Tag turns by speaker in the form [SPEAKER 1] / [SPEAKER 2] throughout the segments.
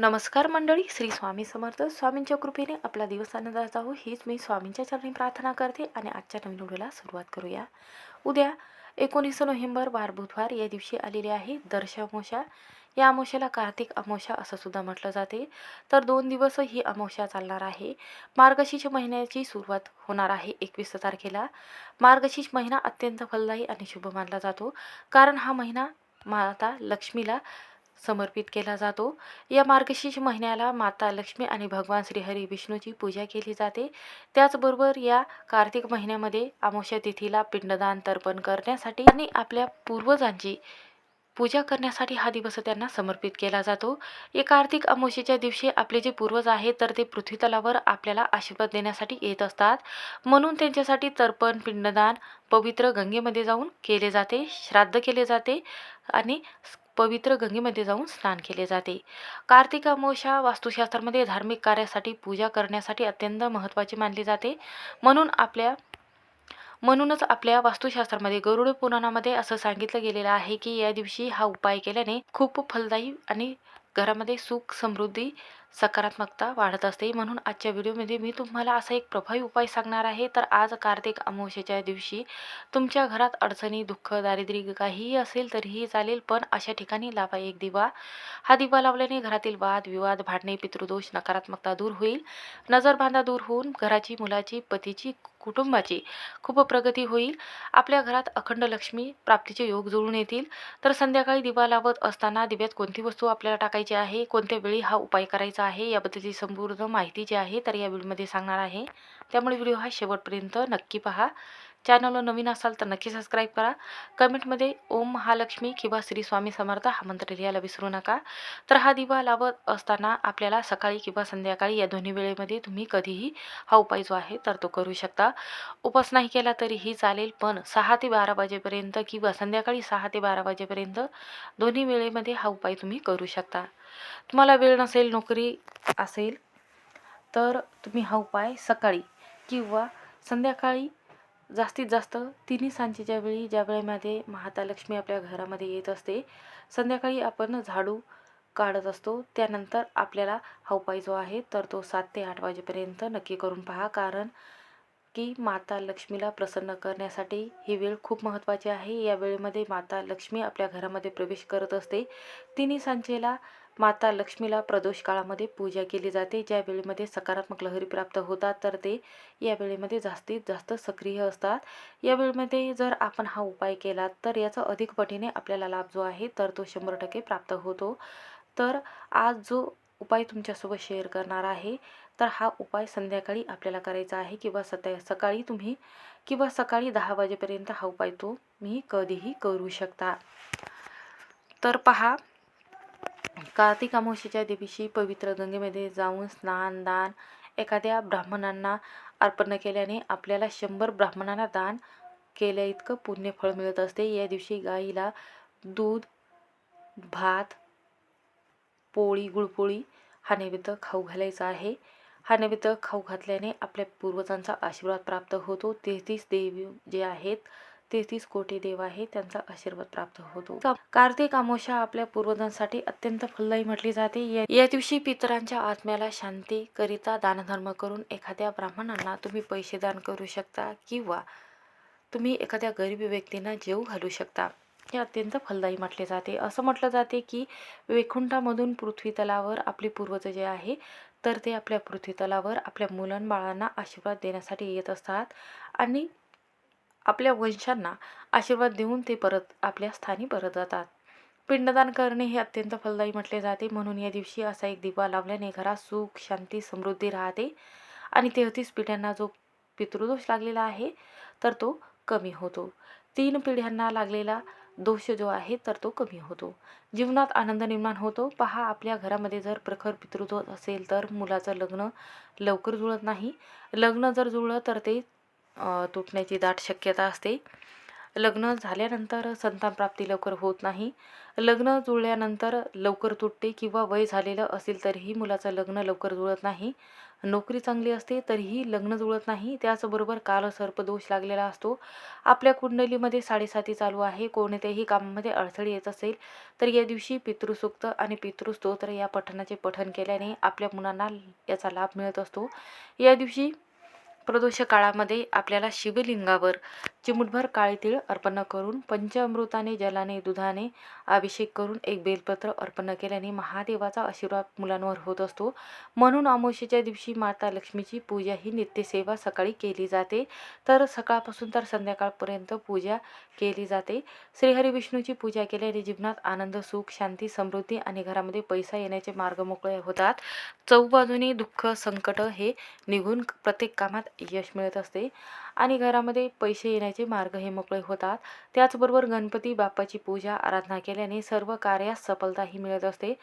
[SPEAKER 1] नमस्कार मंडळी श्री स्वामी समर्थ. स्वामींच्या कृपेने आपला दिवस आनंदात जावो. हीच मी स्वामींच्या चरणी प्रार्थना करते आणि आजच्या नवीन व्हिडिओला सुरुवात करूया. उद्या एकोणीस नोव्हेंबर वार बुधवार या दिवशी आलेली आहे दर्श अमोशा या अमोशाला कार्तिक अमोशा असं सुद्धा म्हटलं जाते. तर दोन दिवस ही अमोशा चालणार आहे. मार्गशीर्ष महिन्याची सुरुवात होणार आहे एकवीस तारखेला. मार्गशीर्ष महिना अत्यंत फलदायी आणि शुभ मानला जातो. कारण हा महिना माता लक्ष्मीला समर्पित केला जातो. या मार्गशीर्ष महिन्याला माता लक्ष्मी आणि भगवान श्रीहरी विष्णूची पूजा केली जाते. त्याचबरोबर या कार्तिक महिन्यामध्ये अमावस्या तिथीला पिंडदान तर्पण करण्यासाठी आणि आपल्या पूर्वजांची पूजा करण्यासाठी हा दिवस त्यांना समर्पित केला जातो. या कार्तिक अमावस्येच्या दिवशी आपले जे पूर्वज आहेत तर ते पृथ्वीतलावर आपल्याला आशीर्वाद देण्यासाठी येत असतात. म्हणून त्यांच्यासाठी तर्पण पिंडदान पवित्र गंगेमध्ये जाऊन केले जाते श्राद्ध केले जाते आणि पवित्र गंगेमध्ये जाऊन स्नान केले जाते. कार्तिक अमावस्या वास्तुशास्त्रामध्ये धार्मिक कार्यासाठी पूजा करण्यासाठी अत्यंत महत्त्वाची मानली जाते. म्हणून आपल्या म्हणूनच आपल्या वास्तुशास्त्रामध्ये गरुड पुराणामध्ये असं सांगितलं गेलेलं आहे की या दिवशी हा उपाय केल्याने खूप फलदायी आणि घरामध्ये सुख समृद्धी सकारात्मकता वाढत असते. म्हणून आजच्या व्हिडिओमध्ये मी तुम्हाला असा एक प्रभावी उपाय सांगणार आहे. तर आज कार्तिक अमावस्येच्या दिवशी तुमच्या घरात अडचणी दुःख दारिद्र्य काहीही असेल तरीही चालेल पण अशा ठिकाणी लावा एक दिवा. हा दिवा लावल्याने घरातील वाद विवाद भांडणे पितृदोष नकारात्मकता दूर होईल. नजरबांधा दूर होऊन घराची मुलाची पतीची कुटुंबाची खूप प्रगती होईल. आपल्या घरात अखंड लक्ष्मी प्राप्तीचे योग जुळून येतील. तर संध्याकाळी दिवा लावत असताना दिव्यात कोणती वस्तू आपल्याला टाकायची आहे? कोणत्या वेळी हा उपाय करायचा आहे? याबद्दलची संपूर्ण माहिती जी आहे तर या व्हिडिओमध्ये सांगणार आहे. त्यामुळे व्हिडिओ हा शेवटपर्यंत नक्की पहा. चॅनलवर नवीन असाल तर नक्की सबस्क्राईब करा. कमेंटमध्ये ओम महालक्ष्मी किंवा श्री स्वामी समर्थ हा मंत्र लिहायला विसरू नका. तर हा दिवा लावत असताना आपल्याला सकाळी किंवा संध्याकाळी या दोन्ही वेळेमध्ये तुम्ही कधीही हा उपाय जो आहे तर तो करू शकता. उपास नाही केला तरीही चालेल पण सहा ते बारा वाजेपर्यंत किंवा संध्याकाळी सहा ते बारा वाजेपर्यंत दोन्ही वेळेमध्ये हा उपाय तुम्ही करू शकता. तुम्हाला वेळ नसेल नोकरी असेल तर तुम्ही हा उपाय सकाळी किंवा संध्याकाळी जास्तीत जास्त तिन्ही सांजेच्या वेळी ज्या वेळेमध्ये माता लक्ष्मी आपल्या घरामध्ये येत असते संध्याकाळी आपण झाडू काढत असतो. त्यानंतर आपल्याला हवपाई जो आहे तर तो सात ते आठ वाजेपर्यंत नक्की करून पहा. कारण की माता लक्ष्मीला प्रसन्न करण्यासाठी ही वेळ खूप महत्त्वाची आहे. या वेळेमध्ये माता लक्ष्मी आपल्या घरामध्ये प्रवेश करत असते. तिन्ही सांजेला माता लक्ष्मीला प्रदोष काळामध्ये पूजा केली जाते. ज्या वेळेमध्ये सकारात्मक लहरी प्राप्त होतात तर ते या वेळेमध्ये जास्तीत जास्त सक्रिय असतात. या वेळेमध्ये जर आपण हा उपाय केला तर याचा अधिक पटीने आपल्याला लाभ जो आहे तर तो शंभर टक्के प्राप्त होतो. तर आज जो उपाय तुमच्यासोबत शेअर करणार आहे तर हा उपाय संध्याकाळी आपल्याला करायचा आहे किंवा सध्या सकाळी तुम्ही किंवा सकाळी दहा वाजेपर्यंत हा उपाय तो कधीही करू शकता. तर पहा कार्तिक अमावस्येच्या दिवशी पवित्र गंगेमध्ये जाऊन स्नान दान एखाद्या ब्राह्मणांना अर्पण केल्याने आपल्याला शंभर ब्राह्मणांना दान केल्या इतकं पुण्यफळ मिळत असते. या दिवशी गाईला दूध भात पोळी गुळपोळी हा नैवेद्य खाऊ घालायचा आहे. हा नैवेद्य खाऊ घातल्याने आपल्या पूर्वजांचा आशीर्वाद प्राप्त होतो. तेहतीस देवी जे आहेत तेहतीस कोटी देव आहे त्यांचा आशीर्वाद प्राप्त होतो. कार्तिक अमावस्या आपल्या पूर्वजांसाठी अत्यंत फलदायी म्हटली जाते. या दिवशी पितरांच्या आत्म्याला शांती करिता दानधर्म करून एखाद्या ब्राह्मणांना तुम्ही पैसे दान करू शकता किंवा तुम्ही एखाद्या गरीब व्यक्तींना जेव घालू शकता. हे अत्यंत फलदायी म्हटले जाते. असं म्हटलं जाते की वैकुंठामधून पृथ्वी तलावर आपले पूर्वज जे आहे तर ते आपल्या पृथ्वी तलावर आपल्या मुलांबाळांना आशीर्वाद देण्यासाठी येत असतात आणि आपल्या वंशांना आशीर्वाद देऊन ते परत आपल्या स्थानी परत जातात. पिंडदान करणे हे अत्यंत फलदायी म्हटले जाते. म्हणून या दिवशी असा एक दिवा लावल्याने घरात सुख शांती समृद्धी राहते आणि तेहतीस पिढ्यांना जो पितृदोष लागलेला आहे तर तो कमी होतो. तीन पिढ्यांना लागलेला दोष जो आहे तर तो कमी होतो. जीवनात आनंद निर्माण होतो. पहा आपल्या घरामध्ये जर प्रखर पितृदोष असेल तर मुलाचं लग्न लवकर जुळत नाही. लग्न जर जुळलं तर ते तुटण्याची दाट शक्यता असते. लग्न झाल्यानंतर संतानप्राप्ती लवकर होत नाही. लग्न जुळल्यानंतर लवकर तुटते किंवा वय झालेलं असेल तरीही मुलाचं लग्न लवकर जुळत नाही. नोकरी चांगली असते तरीही लग्न जुळत नाही. त्याचबरोबर कालसर्पदोष लागलेला असतो. आपल्या कुंडलीमध्ये साडेसाती चालू आहे. कोणत्याही कामामध्ये अडथळे येत असेल तर या दिवशी पितृसूक्त आणि पितृस्तोत्र या पठणाचे पठण केल्याने आपल्या मुलांना याचा लाभ मिळत असतो. या दिवशी प्रदोष काळामध्ये आपल्याला शिवलिंगावर चिमुटभर काळे तीळ अर्पण करून पंचामृताने जलाने दुधाने अभिषेक करून एक बेलपत्र अर्पण केल्याने महादेवाचा आशीर्वाद मुलांवर होत असतो. म्हणून अमावस्येच्या दिवशी माता लक्ष्मीची पूजा ही नित्यसेवा सकाळी केली जाते. तर सकाळपासून तर संध्याकाळपर्यंत पूजा केली जाते. श्रीहरी विष्णूची पूजा केल्याने जीवनात आनंद सुख शांती समृद्धी आणि घरामध्ये पैसा येण्याचे मार्ग मोकळे होतात. चौबाजूने दुःख संकट हे निघून प्रत्येक कामात यश मिळत असते. आणि घरामध्ये पैसे येण्याचे मार्ग हे मोकळे होतात. त्याचबरोबर गणपती बाप्पाची पूजा आराधना केल्याने सर्व कार्यास सफलताही मिळत असते.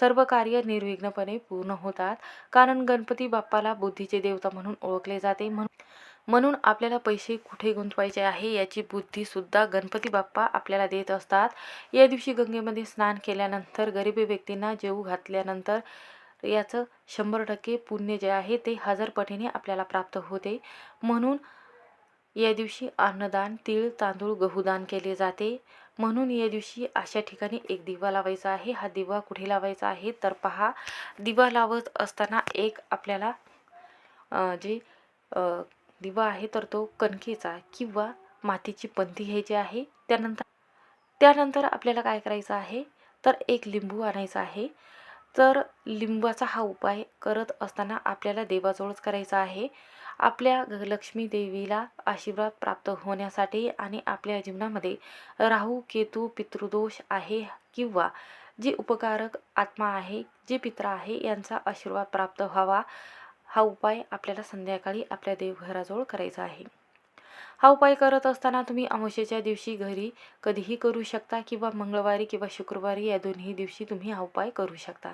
[SPEAKER 1] सर्व कार्य निर्विघ्नपणे पूर्ण होतात. कारण गणपती बाप्पाला बुद्धीचे देवता म्हणून ओळखले जाते. म्हणून म्हणून आपल्याला पैसे कुठे गुंतवायचे आहे याची बुद्धीसुद्धा गणपती बाप्पा आपल्याला देत असतात. या दिवशी गंगेमध्ये स्नान केल्यानंतर गरिबी व्यक्तींना जेऊ घातल्यानंतर याचं शंभर टक्के पुण्य जे आहे ते हजार पटीने आपल्याला प्राप्त होते. म्हणून या दिवशी अन्नदान तीळ तांदूळ गहूदान केले जाते. म्हणून या दिवशी अशा ठिकाणी एक दिवा लावायचा आहे. हा दिवा कुठे लावायचा आहे? तर पहा दिवा लावत असताना एक आपल्याला जे दिवा आहे तर तो कणकेचा किंवा मातीची पंथी घ्यायची आहे. त्यानंतर त्यानंतर आपल्याला काय करायचं आहे? तर एक लिंबू आणायचा आहे. तर लिंबाचा हा उपाय करत असताना आपल्याला देवाजवळच करायचा आहे. आपल्या लक्ष्मी देवीला आशीर्वाद प्राप्त होण्यासाठी आणि आपल्या जीवनामध्ये राहू केतू पितृदोष आहे किंवा जे उपकारक आत्मा आहे जे पित्र आहे यांचा आशीर्वाद प्राप्त व्हावा हा उपाय आपल्याला संध्याकाळी आपल्या देवघराजवळ करायचा आहे. हा उपाय करत असताना तुम्ही अमावस्येच्या दिवशी घरी कधीही करू शकता किंवा मंगळवारी किंवा शुक्रवारी या दोन्ही दिवशी तुम्ही हा उपाय करू शकता.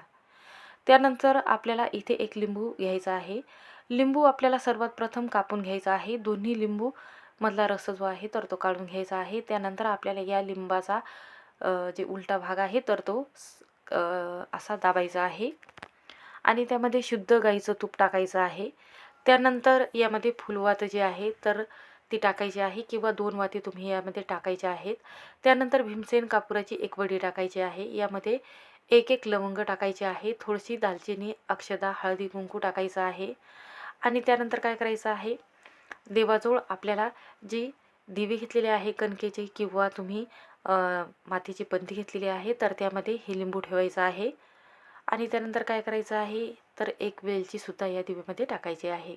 [SPEAKER 1] त्यानंतर आपल्याला इथे एक लिंबू घ्यायचा आहे. लिंबू आपल्याला सर्वात प्रथम कापून घ्यायचा आहे. दोन्ही लिंबू मधला रस जो आहे तर तो काढून घ्यायचा आहे. त्यानंतर आपल्याला या लिंबाचा जे उलटा भाग आहे तर तो असा दाबायचा आहे. आणि त्यामध्ये शुद्ध गाईचं तूप टाकायचं आहे. त्यानंतर यामध्ये फुलवात जे आहे तर ती टाकायची आहे किंवा दोन वाती तुम्ही यामध्ये टाकायच्या आहेत. त्यानंतर भीमसेन कापुराची एक वडी टाकायची आहे. यामध्ये एक एक लवंग टाकायचे आहे. थोडीशी दालचिनी अक्षदा हळदी कुंकू टाकायचं आहे. आणि त्यानंतर काय करायचं आहे? देवाजवळ आपल्याला जी दिवे घेतलेले आहे कणकेचे किंवा तुम्ही मातीची पंथी घेतलेली आहे तर त्यामध्ये हे लिंबू ठेवायचं आहे. आणि त्यानंतर काय करायचं आहे? तर एक वेलचीसुद्धा या दिव्यामध्ये टाकायची आहे.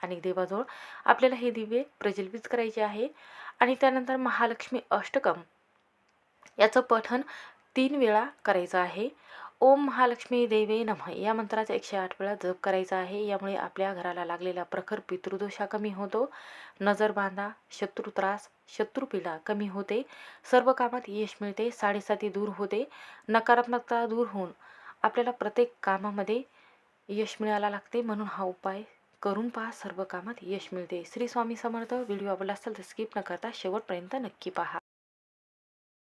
[SPEAKER 1] आणि देवाजवळ आपल्याला हे दिवे प्रज्वलित करायचे आहे. आणि त्यानंतर महालक्ष्मी अष्टकम याचं पठण तीन वेळा करायचं आहे. ओम महालक्ष्मी देवे नम. या मंत्राचा एकशे आठ वेळा जप करायचा आहे. यामुळे आपल्या घराला लागलेला प्रखर पितृदोषा कमी होतो. नजर बांधा शत्रू त्रास शत्रुपीडा कमी होते. सर्व कामात यश मिळते साडेसाती दूर होते. नकारात्मकता दूर होऊन आपल्याला प्रत्येक कामामध्ये यश मिळायला लागते. म्हणून हा उपाय करून पहा. सर्व कामात यश मिळते. श्री स्वामी समर्थ. व्हिडिओ आवडला असेल तर स्किप न करता शेवटपर्यंत नक्की पहा.